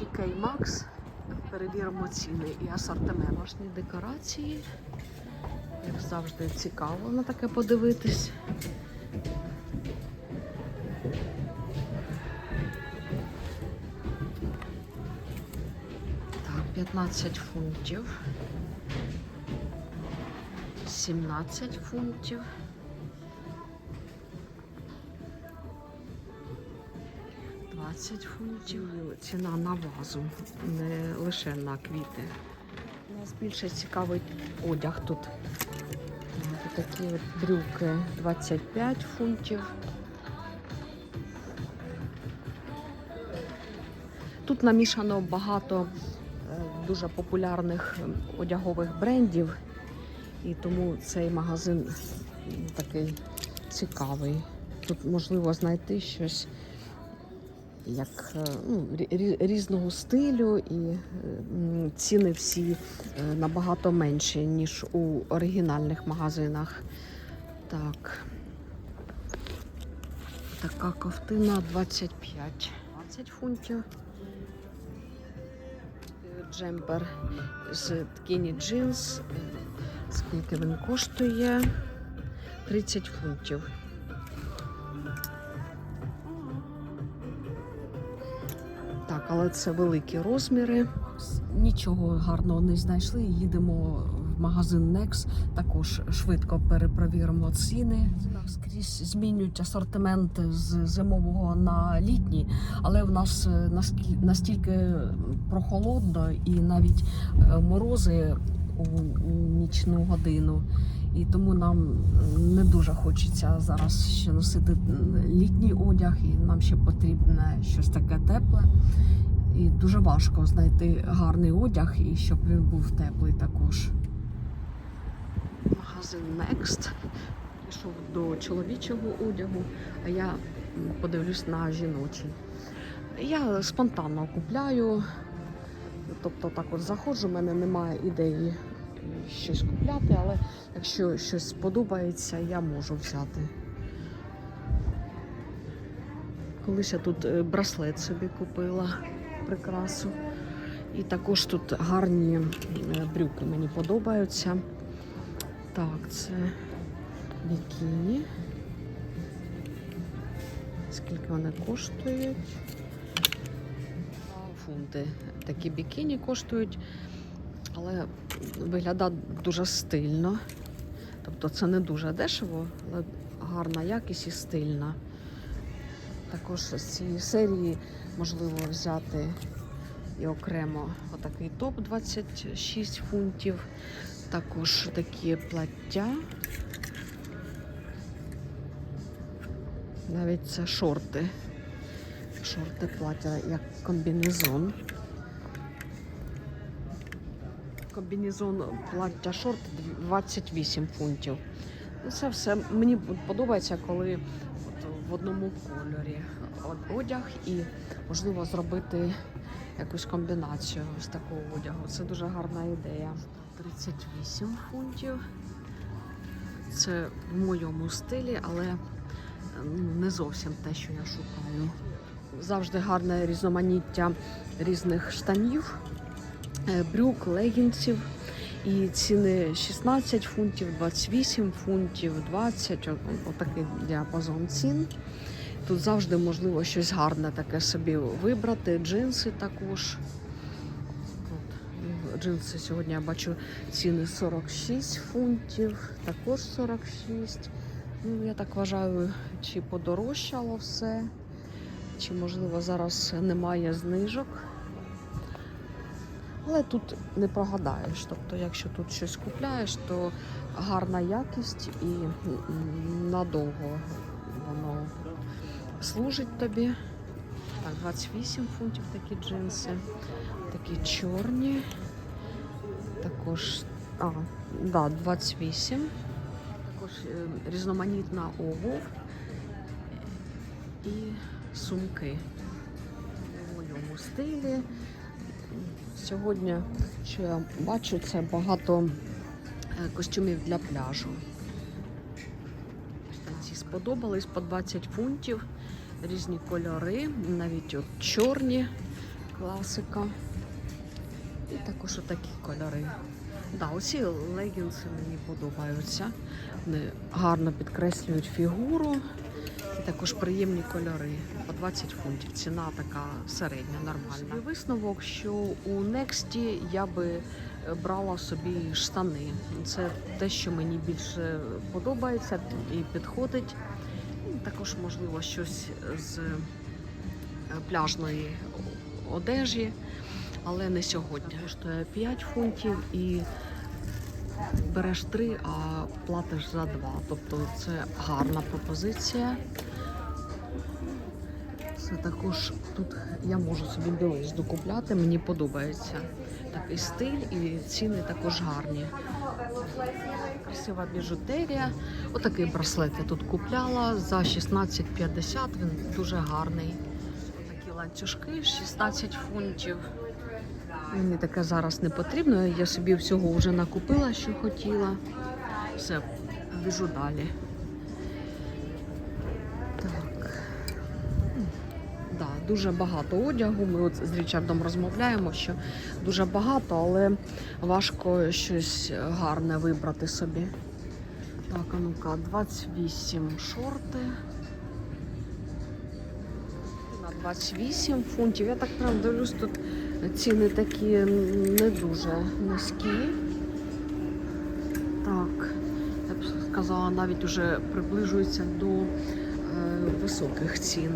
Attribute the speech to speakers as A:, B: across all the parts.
A: TK Maxx. Перевіримо ціни і асортимент. Домашні декорації. Як завжди, цікаво на таке подивитись. Так, 15 фунтів. 17 фунтів. Двадцять фунтів. Ціна на вазу, не лише на квіти. Нас більше цікавить одяг тут. Такі от брюки 25 фунтів. Тут намішано багато е, дуже популярних одягових брендів, і тому цей магазин такий цікавий. Тут можливо знайти щось як е, ну, рі- рі- різного стилю, і е, ціни всі е, набагато менші, ніж у оригінальних магазинах. Так. Така ковтина 25. 20 фунтів. Джемпер з ткіні джинс. Скільки він коштує? 30 фунтів. Але це великі розміри. Нічого гарного не знайшли. Їдемо в магазин Nex. Також швидко перепровіримо ціни. Скрізь змінюють асортимент з зимового на літній, але в нас е, настільки прохолодно і навіть е, морози у, у нічну годину. І тому нам не дуже хочеться зараз ще носити літній одяг, і нам ще потрібне щось таке тепле. І дуже важко знайти гарний одяг і щоб він був теплий також. Магазин Next. Пішов до чоловічого одягу, а я подивлюсь на жіночий. Я спонтанно купляю. Тобто так от заходжу, в мене немає ідеї щось купляти, але якщо щось сподобається, я можу взяти. Колись я тут е, браслет собі купила прикрасу. І також тут гарні е, брюки мені подобаються. Так, це бікіні. Скільки вони коштують? Фунти. Такі бікіні коштують, але виглядає дуже стильно. Тобто це не дуже дешево, але гарна якість і стильна. Також з цієї серії можливо взяти і окремо отакий топ 26 фунтів. Також такі плаття. Навіть це шорти. Шорти плаття як комбінезон. Комбінезон плаття шорт 28 фунтів. Ну, Це все мені подобається, коли от в одному кольорі одяг і можливо зробити якусь комбінацію з такого одягу. Це дуже гарна ідея. 38 фунтів. Це в моєму стилі, але ну, не зовсім те, що я шукаю. Завжди гарне різноманіття різних штанів, брюк, легінців. І ціни 16 фунтів, 28 фунтів, 20, о- о- отакий діапазон цін. Тут завжди можливо щось гарне таке собі вибрати. Джинси також. От, джинси сьогодні я бачу ціни 46 фунтів, також 46. Ну, я так вважаю, чи подорожчало все, чи можливо зараз немає знижок. Але тут не прогадаєш. Тобто, якщо тут щось купляєш, то гарна якість і надовго воно служить тобі. Так, 28 фунтів такі джинси, такі чорні. Також, а, да, 28. Також е, різноманітна обув і сумки у моєму стилі. Сьогодні, що я бачу, це багато е, костюмів для пляжу. Ці сподобались по 20 фунтів, різні кольори, навіть от чорні класика. І також отакі кольори. Да, оці легінси мені подобаються. Вони гарно підкреслюють фігуру. І також приємні кольори. По 20 фунтів. Ціна така середня, нормальна. І висновок, що у Нексті я би е, брала собі штани. Це те, що мені більше подобається і підходить. Також, можливо, щось з е, пляжної одежі, але не сьогодні. Коштує 5 фунтів і береш 3, а платиш за 2. Тобто це гарна пропозиція. Це також тут я можу собі білизну докупляти, мені подобається такий стиль і ціни також гарні. Красива біжутерія. Отакий браслет я тут купляла за 16,50. Він дуже гарний. Такі ланцюжки 16 фунтів. Мені таке зараз не потрібно. Я собі всього вже накупила, що хотіла. Все, біжу далі. Так. Да, дуже багато одягу. Ми от з Річардом розмовляємо, що дуже багато, але важко щось гарне вибрати собі. Так, а ну-ка, 28 шорти. На 28 фунтів. Я так прям дивлюсь, тут ціни такі не дуже низькі. Так, я б сказала, навіть уже приближується до е, високих цін.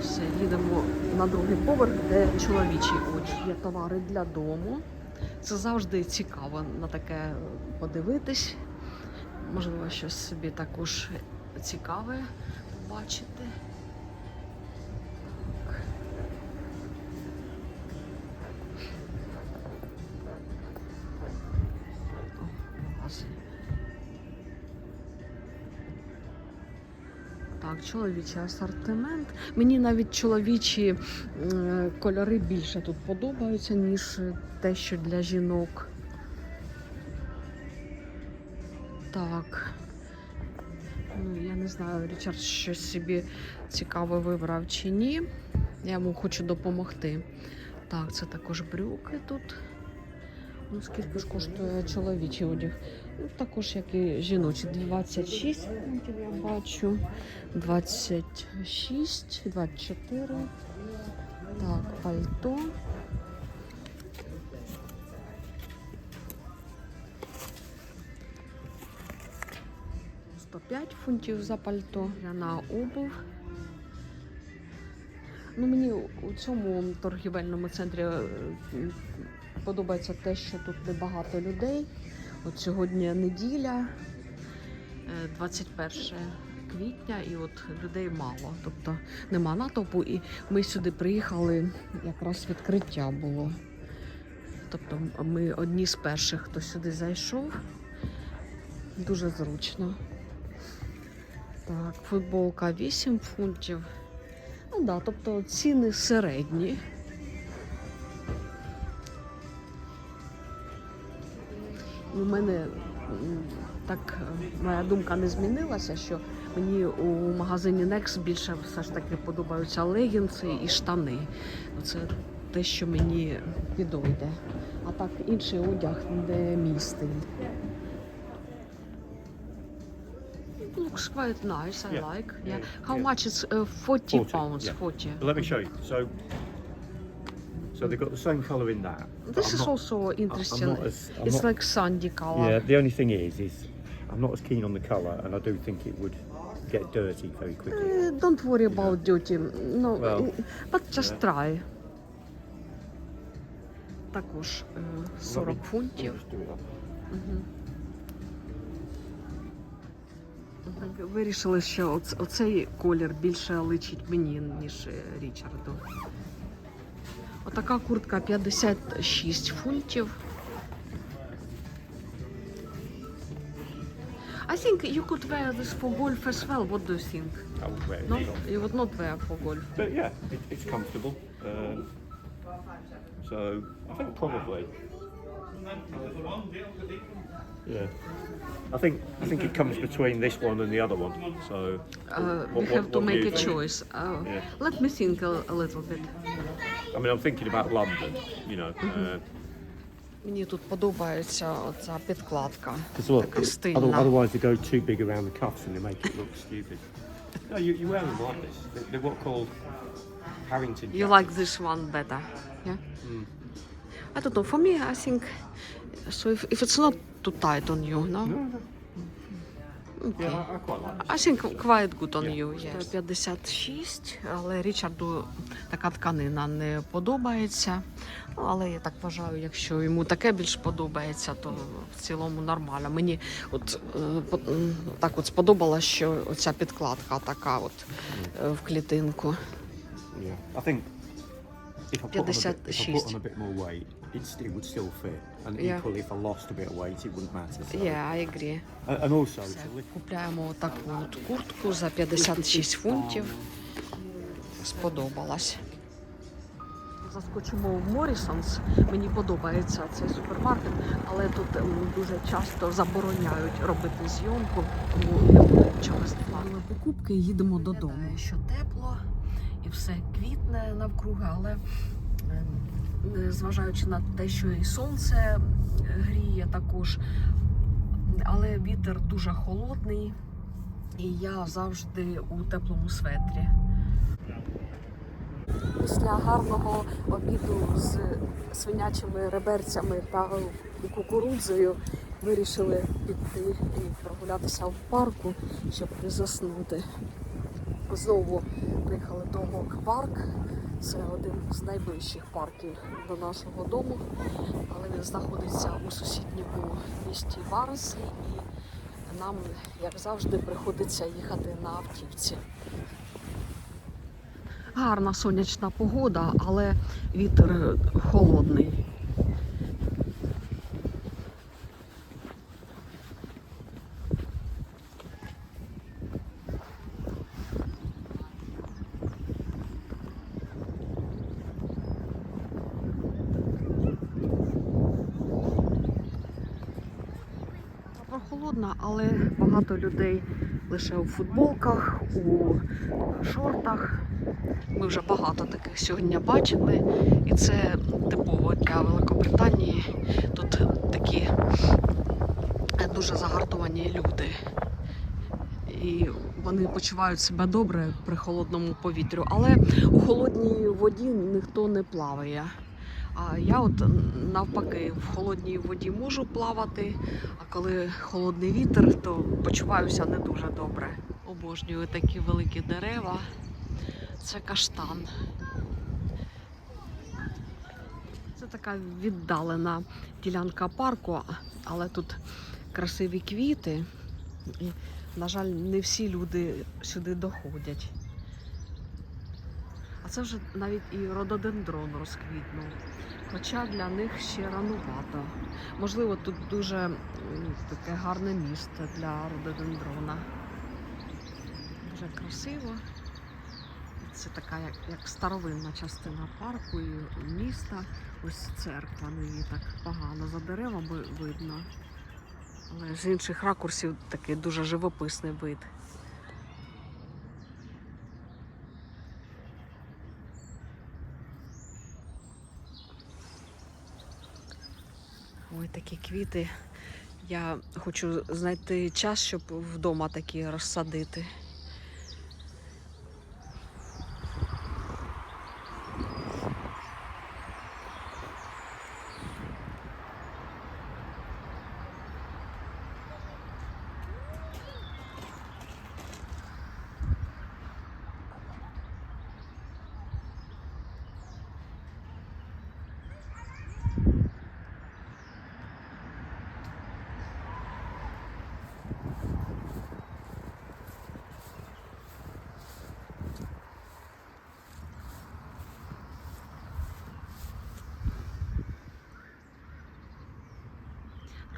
A: Все, їдемо на другий поверх, де чоловічий одяг. Є товари для дому. Це завжди цікаво на таке подивитись. Можливо, щось собі також цікаве побачити. Так, чоловічий асортимент. Мені навіть чоловічі е, кольори більше тут подобаються, ніж те, що для жінок. Так. Ну, я не знаю, Річард щось собі цікаве вибрав чи ні. Я йому хочу допомогти. Так, це також брюки тут. Ну, скільки ж коштує чоловічий одяг? Також як і жіночі. 26 фунтів я бачу. 26, 24. Так, пальто. – 105 фунтів за пальто. На обув. Ну, мені у цьому торгівельному центрі е, подобається те, що тут небагато людей. От сьогодні неділя, е, 21 квітня, і от людей мало. Тобто нема натовпу. І ми сюди приїхали, якраз відкриття було. Тобто ми одні з перших, хто сюди зайшов. Дуже зручно. Так, футболка 8 фунтів. Ну да, тобто ціни середні. У мене так моя думка не змінилася, що мені у магазині Next більше все ж таки подобаються легінси і штани. Це те, що мені підойде. А так інший одяг не мій стиль. Looks quite nice, I
B: Yeah.
A: like. Yeah. How
B: Yeah.
A: much is uh, 40
B: 40,
A: pounds?
B: yeah.
A: 40.
B: Let me show you. So, so they've got the same colour in that.
A: This is
B: not-
A: also interesting.
B: As,
A: it's
B: not-
A: like sandy color.
B: Yeah. The only thing is, is I'm not as keen on the colour, and I do think it would get dirty very quickly.
A: Uh, don't worry about duty. No,
B: Well,
A: uh, but just
B: yeah.
A: try. Також е, 40
B: Let me-
A: фунтів. Мгм. Так, Вирішили, що оц- оцей колір більше личить мені, ніж е, Річарду. Отака куртка 56 фунтів. I think you could wear this for golf as well. What do you think?
B: I would wear it.
A: No, you would not wear for golf.
B: But yeah, it, it's comfortable. Um, so I think probably Yeah. I think I think it comes between this one and the other one. So
A: Uh, we
B: What-
A: have
B: what-
A: to
B: what do
A: make
B: you
A: a
B: think?
A: choice. Uh,
B: Yeah.
A: Let me think a, a little bit.
B: I mean, I'm thinking about London. You know, uh,
A: Мені тут подобається оця підкладка.
B: because look,
A: Така
B: it-
A: стильна.
B: other- otherwise they go too big around the cuffs and they make it look stupid. No, you, you wear them like this. They're, they're what called Harrington.
A: You
B: jackets.
A: like this one better? Yeah? I don't know. For me, I think so. If, if it's not too tight on you, no?
B: No. Yeah, I, I quite like.
A: I think quite good on
B: Yeah.
A: you. Yes. 56, але Річарду така тканина не подобається. Ну, але я так вважаю, якщо йому таке більш подобається, то в цілому нормально. Мені от е, так от сподобалось, що оця підкладка така от е, в клітинку.
B: Yeah, I think if I put, on a bit, if I put
A: 56.
B: on a bit more weight, it's, it would still fit. And
A: Yeah.
B: equally, if I lost a bit of weight, it wouldn't matter. So.
A: Yeah, I agree.
B: A- And also, it's a little
A: Купляємо таку от куртку за 56 фунтів. Сподобалась. Заскочимо в Морісонс. Мені подобається цей супермаркет, але тут м, дуже часто забороняють робити зйомку, тому не буду нічого знімати. покупки і їдемо додому. Що тепло і все квітне навкруги, але е, зважаючи на те, що і сонце гріє також, але вітер дуже холодний, і я завжди у теплому светрі. Після гарного обіду з свинячими реберцями та кукурудзою вирішили піти і прогулятися в парку, щоб не заснути. Знову приїхали до Гок Парк. Це один з найближчих парків до нашого дому, але він знаходиться у сусідньому місті Барнслі, і нам, як завжди, приходиться їхати на автівці. Гарна сонячна погода, але вітер холодний. Прохолодно, але багато людей лише у футболках, у шортах. Ми вже багато таких сьогодні бачили, і це типово для Великобританії. Тут такі дуже загартовані люди. І вони почувають себе добре при холодному повітрю, але у холодній воді ніхто не плаває. А я от навпаки в холодній воді можу плавати, а коли холодний вітер, то почуваюся не дуже добре. Обожнюю такі великі дерева. Це каштан. Це така віддалена ділянка парку, але тут красиві квіти. І, на жаль, не всі люди сюди доходять. Це вже навіть і рододендрон розквітнув. Хоча для них ще ранувато. Можливо, тут дуже таке гарне місце для рододендрона. Дуже красиво. Це така як, як старовинна частина парку і міста. Ось церква, ну її так погано за деревами видно. Але з інших ракурсів такий дуже живописний вид. Такі квіти. Я хочу знайти час, щоб вдома такі розсадити.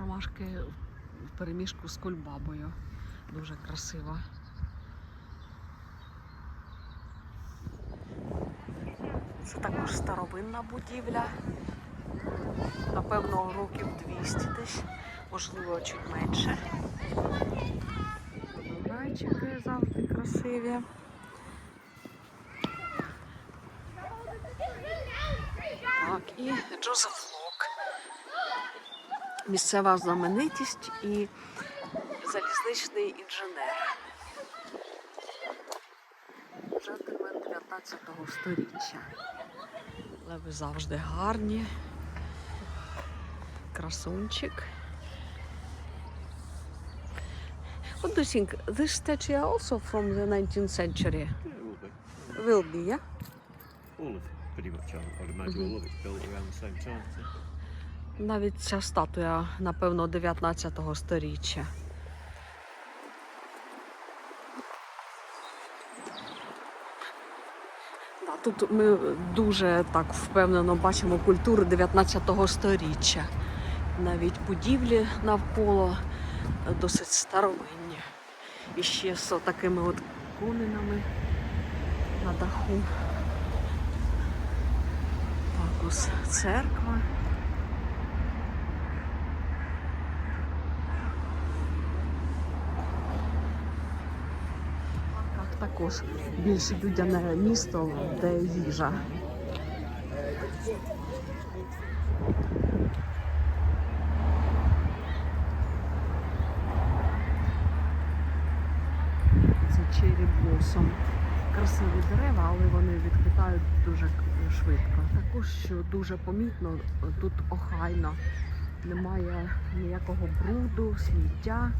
A: Ромашки в переміжку з кульбабою. Дуже красиво. Це також старовинна будівля. Напевно, років 200 десь, можливо, чуть менше. Зайчики завжди красиві. Так, і Джозеф. Місцева знаменитість і залізничний інженер. Джентльмен 19 століття. Але ви завжди гарні. Красунчик. What do you think? This statue also from the 19th century?
B: Yeah, it will be.
A: Will be, yeah?
B: All of pretty much, I- I'd imagine all of it's built around the same time. So.
A: Навіть ця статуя, напевно, 19 сторіччя. Тут ми дуже так впевнено бачимо культуру 19 сторіччя. Навіть будівлі навколо досить старовинні. І ще з такими от конинами на даху. Так, ось церква. Так, також більш людяне місто, де їжа. Це Cherry Blossom. Красиві дерева, але вони відквітають дуже швидко. Також що дуже помітно, тут охайно. Немає ніякого бруду, сміття,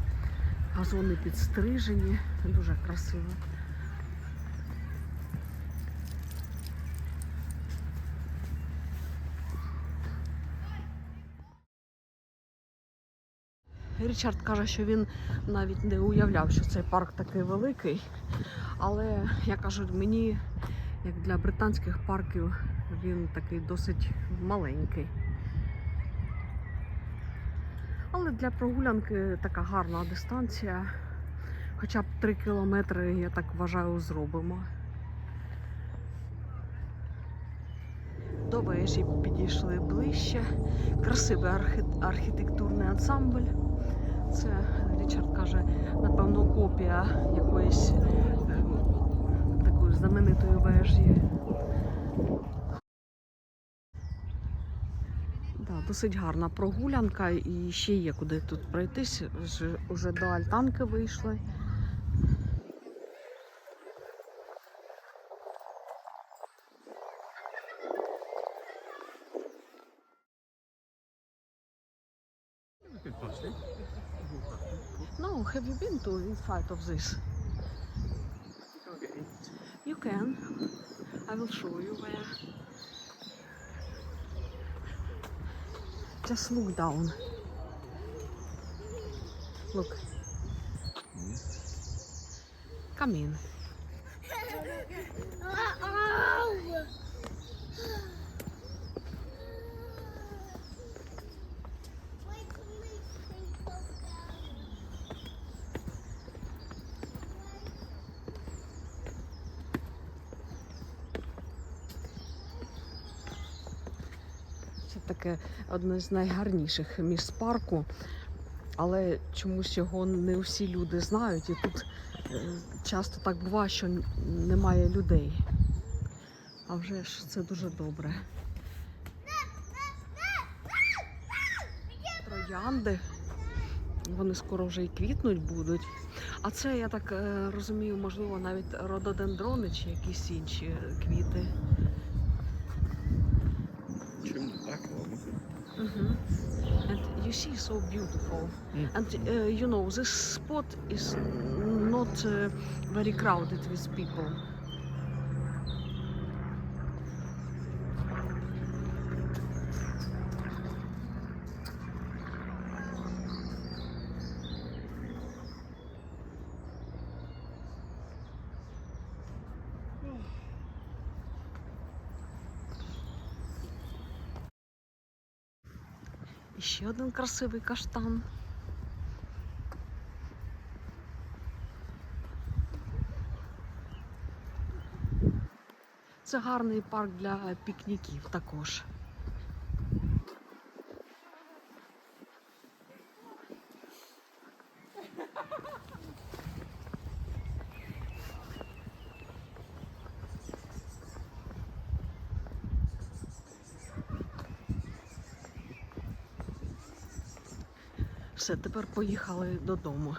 A: газони підстрижені. Дуже красиво. Річард каже, що він навіть не уявляв, що цей парк такий великий. Але я кажу, мені, як для британських парків, він такий досить маленький. Але для прогулянки така гарна дистанція. Хоча б 3 кілометри, я так вважаю, зробимо. До вежі підійшли ближче. Красивий архі- архітектурний ансамбль. Це Річард каже, напевно, копія якоїсь е, такої знаменитої вежі. Да, досить гарна прогулянка і ще є куди тут пройтись. Вже, вже до альтанки вийшли.
B: Good eh?
A: Have you been to inside of this?
B: You can't get in.
A: You can. I will show you where. Just look down. Look. Come in. Одне з найгарніших місць парку, але чомусь його не всі люди знають, і тут е, часто так буває, що немає людей. А вже ж це дуже добре. Троянди. Вони скоро вже і квітнуть будуть. А це, я так е, розумію, можливо, навіть рододендрони чи якісь інші квіти. Mhm. And you see, so beautiful.
B: Mm.
A: And uh, you know, this spot is not uh, very crowded with people. І ще один красивий каштан. Це гарний парк для пікніків також. Все, тепер поїхали додому.